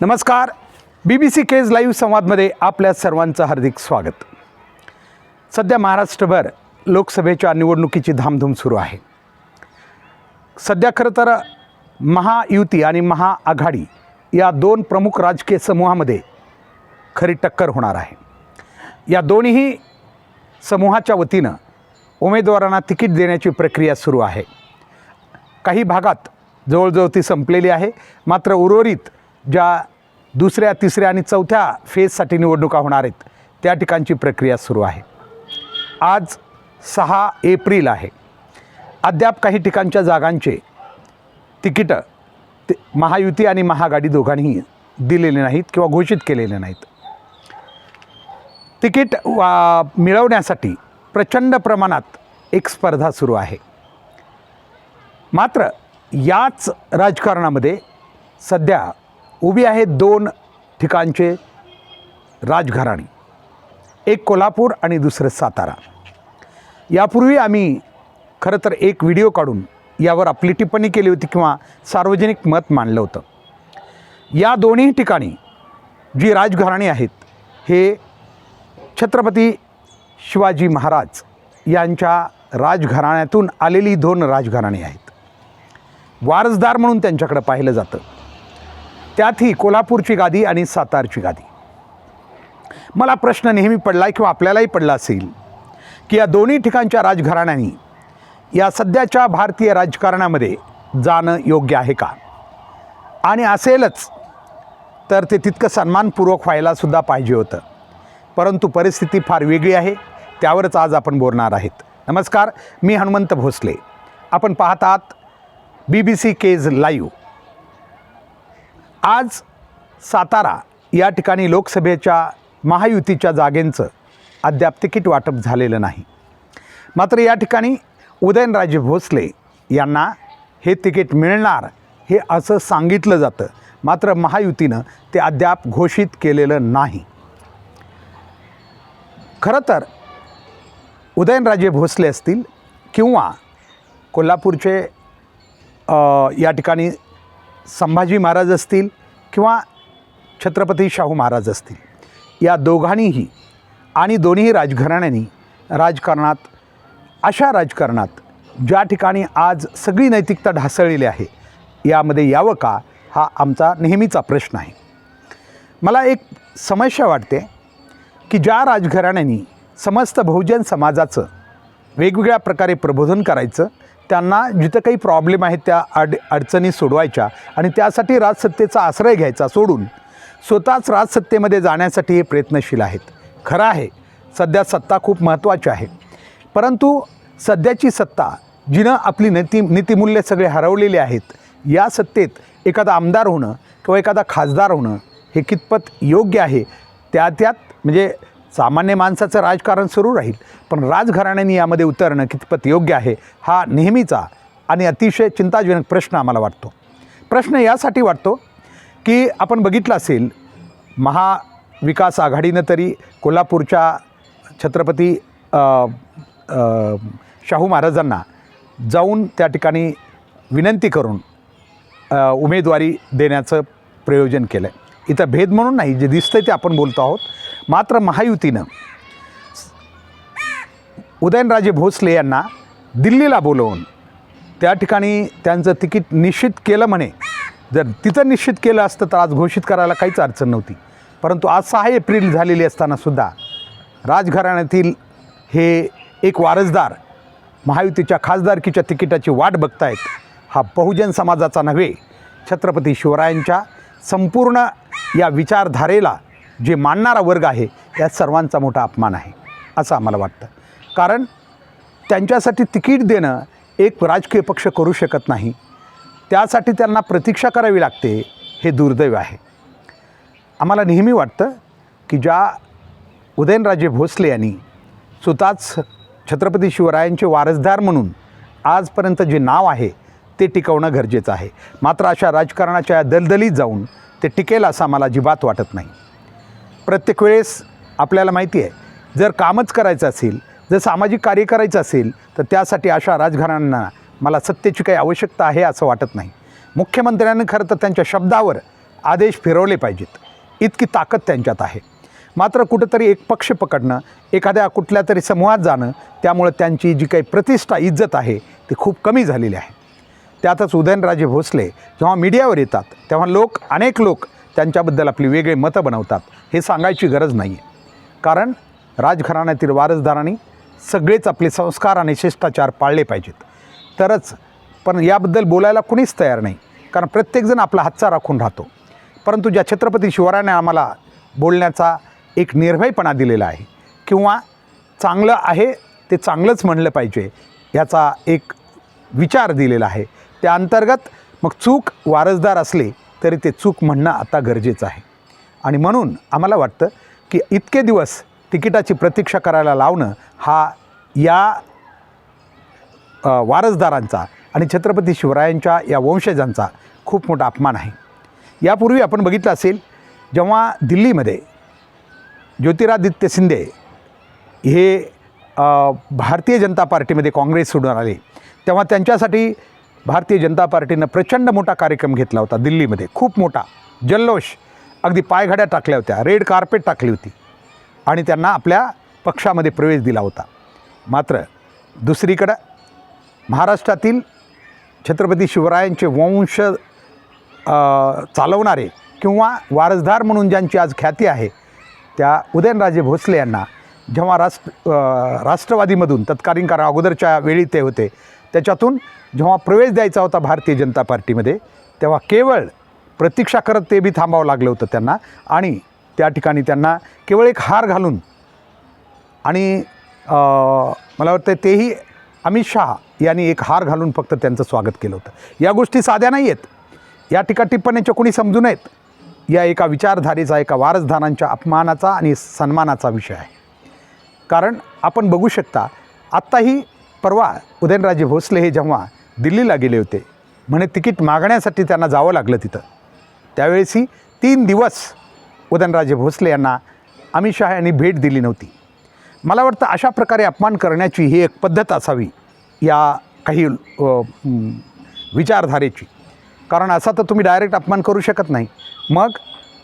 नमस्कार. B B C Kej live संवादमध्ये आपल्या सर्वांचं हार्दिक स्वागत. सध्या महाराष्ट्रभर लोकसभेच्या निवडणुकीची धामधूम सुरू आहे. सध्या खरं तर महायुती आणि महाआघाडी या दोन प्रमुख राजकीय समूहामध्ये खरी टक्कर होणार आहे. या दोन्ही समूहाच्या वतीनं उमेदवारांना तिकीट देण्याची प्रक्रिया सुरू आहे. काही भागात जवळजवळ ती संपलेली आहे. मात्र उर्वरित ज्या दुसऱ्या तिसऱ्या आणि चौथ्या फेजसाठी निवडणुका होणार आहेत त्या ठिकाणची प्रक्रिया सुरू आहे. आज सहा एप्रिल आहे. अद्याप काही ठिकाणच्या जागांचे तिकीटं ते महायुती आणि महागाडी दोघांनीही दिलेले नाहीत किंवा घोषित केलेले नाहीत. तिकीट वा मिळवण्यासाठी प्रचंड प्रमाणात एक स्पर्धा सुरू आहे. मात्र याच राजकारणामध्ये सध्या उभी आहेत दोन ठिकाणचे राजघराणी. एक कोल्हापूर आणि दुसरं सातारा. यापूर्वी आम्ही खरं तर एक व्हिडिओ काढून यावर आपली टिप्पणी केली होती किंवा सार्वजनिक मत मांडलं होतं. या दोन्ही ठिकाणी जी राजघराणी आहेत हे छत्रपती शिवाजी महाराज यांच्या राजघराण्यातून आलेली दोन राजघराणी आहेत. वारसदार म्हणून त्यांच्याकडं पाहिलं जातं. त्यातही कोल्हापूरची गादी आणि सातारची गादी. मला प्रश्न नेहमी पडला आहे किंवा आपल्यालाही पडला असेल की या दोन्ही ठिकाणच्या राजघराण्यांनी या सध्याच्या भारतीय राजकारणामध्ये जाणं योग्य आहे का? आणि असेलच तर ते तितकं सन्मानपूर्वक व्हायलासुद्धा पाहिजे होतं. परंतु परिस्थिती फार वेगळी आहे त्यावरच आज आपण बोलणार आहेत. नमस्कार मी हनुमंत भोसले. आपण पाहतात B B C Kej live आज सातारा या ठिकाणी लोकसभेच्या महायुतीच्या जागेंचं अद्याप तिकीट वाटप झालेलं नाही. मात्र या ठिकाणी उदयनराजे भोसले यांना हे तिकीट मिळणार हे असं सांगितलं जातं. मात्र महायुतीनं ते अद्याप घोषित केलेलं नाही. खरं तर उदयनराजे भोसले असतील किंवा कोल्हापूरचे या ठिकाणी संभाजी महाराज असतील किंवा छत्रपती शाहू महाराज असतील. या दोघांनीही आणि दोन्ही राजघराण्यांनी राजकारणात अशा राजकारणात ज्या ठिकाणी आज सगळी नैतिकता ढासळलेली आहे यामध्ये यावं का हा आमचा नेहमीचा प्रश्न आहे. मला एक समस्या वाटते की ज्या राजघराण्यांनी समस्त बहुजन समाजाचं वेगवेगळ्या प्रकारे प्रबोधन करायचं त्यांना जिथं काही प्रॉब्लेम आहेत त्या अड अडचणी सोडवायच्या आणि त्यासाठी राजसत्तेचा आश्रय घ्यायचा सोडून स्वतःच राजसत्तेमध्ये जाण्यासाठी हे प्रयत्नशील आहेत. खरं आहे सध्या सत्ता खूप महत्त्वाची आहे. परंतु सध्याची सत्ता जिनं आपली नीती नीतिमूल्य सगळे हरवलेले आहेत या सत्तेत एखादा आमदार होणं किंवा एखादा खासदार होणं हे कितपत योग्य आहे? त्या त्यात म्हणजे सामान्य माणसाचं राजकारण सुरू राहील. पण राजघराण्याने यामध्ये उतरणं कितपत योग्य आहे हा नेहमीचा आणि अतिशय चिंताजनक प्रश्न आम्हाला वाटतो. प्रश्न यासाठी वाटतो की आपण बघितलं असेल महाविकास आघाडीनं तरी कोल्हापूरच्या छत्रपती शाहू महाराजांना जाऊन त्या ठिकाणी विनंती करून उमेदवारी देण्याचं प्रयोजन केलं आहे इथं भेद म्हणून नाही जे दिसतं ते आपण बोलतो आहोत. मात्र महायुतीनं उदयनराजे भोसले यांना दिल्लीला बोलवून त्या ठिकाणी त्यांचं तिकीट निश्चित केलं म्हणे. जर तिथं निश्चित केलं असतं तर आज घोषित करायला काहीच अडचण नव्हती. परंतु आज सहा एप्रिल झालेली असतानासुद्धा राजघराण्यातील हे एक वारसदार महायुतीच्या खासदारकीच्या तिकिटाची वाट बघतायत हा बहुजन समाजाचा नव्हे. छत्रपती शिवरायांच्या संपूर्ण या विचारधारेला जे मानणारा वर्ग आहे या सर्वांचा मोठा अपमान आहे असं आम्हाला वाटतं. कारण त्यांच्यासाठी तिकीट देणं एक राजकीय पक्ष करू शकत नाही. त्यासाठी त्यांना प्रतीक्षा करावी लागते हे दुर्दैव आहे. आम्हाला नेहमी वाटतं की ज्या उदयनराजे भोसले यांनी स्वतःच छत्रपती शिवरायांचे वारसदार म्हणून आजपर्यंत जे नाव आहे ते टिकवणं गरजेचं आहे. मात्र अशा राजकारणाच्या दलदलीत जाऊन ते टिकेल असं मला अजिबात वाटत नाही. प्रत्येक वेळेस आपल्याला माहिती आहे. जर कामच करायचं असेल जर सामाजिक कार्य करायचं असेल तर त्यासाठी अशा राजघराण्यांना मला सत्तेची काही आवश्यकता आहे असं वाटत नाही. मुख्यमंत्र्यांनी खरं तर त्यांच्या शब्दावर आदेश फिरवले पाहिजेत. इतकी ताकद त्यांच्यात आहे. मात्र कुठंतरी एक पक्ष पकडणं एखाद्या कुठल्या तरी समूहात जाणं त्यामुळं त्यांची जी काही प्रतिष्ठा इज्जत आहे ती खूप कमी झालेली आहे. त्यातच उदयनराजे भोसले जेव्हा मीडियावर येतात तेव्हा लोक अनेक लोक त्यांच्याबद्दल आपली वेगळे मतं बनवतात हे सांगायची गरज नाही आहे कारण राजघराण्यातील वारसदारांनी सगळेच आपले संस्कार आणि शिष्टाचार पाळले पाहिजेत. तरच पण याबद्दल बोलायला कुणीच तयार नाही कारण प्रत्येकजण आपला हातचा राखून राहतो. परंतु ज्या छत्रपती शिवरायाने आम्हाला बोलण्याचा एक निर्भयपणा दिलेला आहे किंवा चांगलं आहे ते चांगलंच म्हणलं पाहिजे याचा एक विचार दिलेला आहे. त्या अंतर्गत मग चूक वारसदार असले तरी ते चूक म्हणणं आता गरजेचं आहे. आणि म्हणून आम्हाला वाटतं की इतके दिवस तिकिटाची प्रतीक्षा करायला लावणं हा या वारसदारांचा आणि छत्रपती शिवरायांच्या या वंशजांचा खूप मोठा अपमान आहे. यापूर्वी आपण बघितलं असेल जेव्हा दिल्लीमध्ये ज्योतिरादित्य शिंदे हे भारतीय जनता पार्टीमध्ये काँग्रेस सोडून आले तेव्हा त्यांच्यासाठी भारतीय जनता पार्टीनं प्रचंड मोठा कार्यक्रम घेतला होता दिल्लीमध्ये. खूप मोठा. जल्लोष. अगदी पायघड्या टाकल्या होत्या. रेड कार्पेट टाकली होती. आणि त्यांना आपल्या पक्षामध्ये प्रवेश दिला होता. मात्र दुसरीकडं महाराष्ट्रातील छत्रपती शिवरायांचे वंश चालवणारे किंवा वारसदार म्हणून ज्यांची आज ख्याती आहे त्या उदयनराजे भोसले यांना जेव्हा राष्ट्र राष्ट्रवादीमधून तत्कालीन कारण अगोदरच्या वेळी ते होते त्याच्यातून जेव्हा प्रवेश द्यायचा होता भारतीय जनता पार्टीमध्ये तेव्हा केवळ प्रतीक्षा करत ते बी थांबावं लागलं होतं त्यांना. आणि त्या ठिकाणी त्यांना केवळ एक हार घालून आणि मला वाटतं तेही अमित शहा यांनी एक हार घालून फक्त त्यांचं स्वागत केलं होतं. या गोष्टी साध्या नाही आहेत या टीका टिप्पण्याच्या कोणी समजू नयेत. या एका विचारधारेचा एका वारसदारांच्या अपमानाचा आणि सन्मानाचा विषय आहे. कारण आपण बघू शकता आत्ताही परवा उदयनराजे भोसले हे जेव्हा दिल्लीला गेले होते म्हणे तिकीट मागण्यासाठी त्यांना जावं लागलं तिथं. त्यावेळेसही तीन दिवस उदयनराजे भोसले यांना अमित शहा यांनी भेट दिली नव्हती. मला वाटतं अशा प्रकारे अपमान करण्याची ही एक पद्धत असावी या काही विचारधारेची. कारण असा तर तुम्ही डायरेक्ट अपमान करू शकत नाही. मग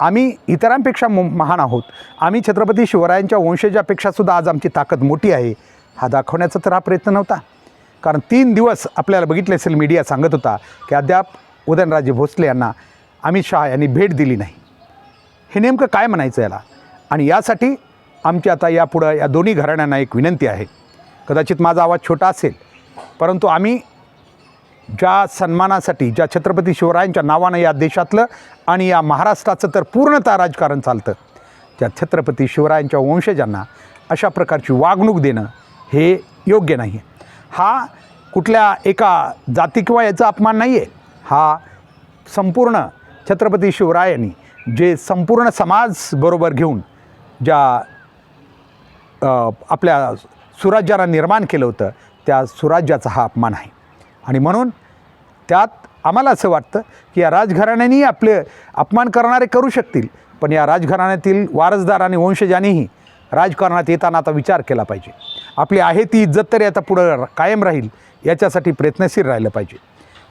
आम्ही इतरांपेक्षा महान आहोत. आम्ही छत्रपती शिवरायांच्या वंशजापेक्षासुद्धा आज आमची ताकद मोठी आहे. हा दाखवण्याचा तर हा प्रयत्न नव्हता. कारण तीन दिवस आपल्याला बघितले असेल मीडिया सांगत होता की अद्याप उदयनराजे भोसले यांना अमित शहा यांनी भेट दिली नाही. हे नेमकं काय म्हणायचं याला? आणि यासाठी आमची आता यापुढं या दोन्ही घराण्यांना एक विनंती आहे. कदाचित माझा आवाज छोटा असेल परंतु आम्ही ज्या सन्मानासाठी ज्या छत्रपती शिवरायांच्या नावानं या देशातलं आणि या महाराष्ट्राचं तर पूर्णतः राजकारण चालतं त्या छत्रपती शिवरायांच्या वंशजांना अशा प्रकारची वागणूक देणं हे योग्य नाही आहे हा कुठल्या एका जाती किंवा याचा अपमान नाही आहे हा संपूर्ण छत्रपती शिवरायांनी जे संपूर्ण समाज बरोबर घेऊन ज्या आपल्या सुराज्याला निर्माण केलं होतं त्या सुराज्याचा हा अपमान आहे. आणि म्हणून त्यात आम्हाला असं वाटतं की या राजघराण्यानेही आपले अपमान करणारे करू शकतील पण या राजघराण्यातील वारसदार आणि वंशजांनीही राजकारणात येताना आता विचार केला पाहिजे. आपली आहे ती इज्जत तरी आता पुढं कायम राहील याच्यासाठी प्रयत्नशील राहिलं पाहिजे.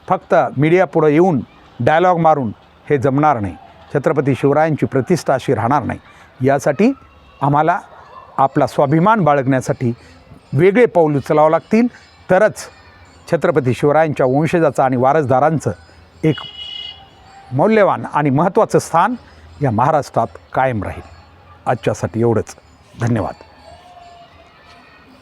फक्त मीडिया पुढं येऊन डायलॉग मारून हे जमणार नाही. छत्रपती शिवरायांची प्रतिष्ठा अशी राहणार नाही. यासाठी आम्हाला आपला स्वाभिमान बाळगण्यासाठी वेगळे पाऊल उचलावं लागतील. तरच छत्रपती शिवरायांच्या वंशजाचं आणि वारसदारांचं एक मौल्यवान आणि महत्त्वाचं स्थान या महाराष्ट्रात कायम राहील. आजच्यासाठी एवढंच. धन्यवाद.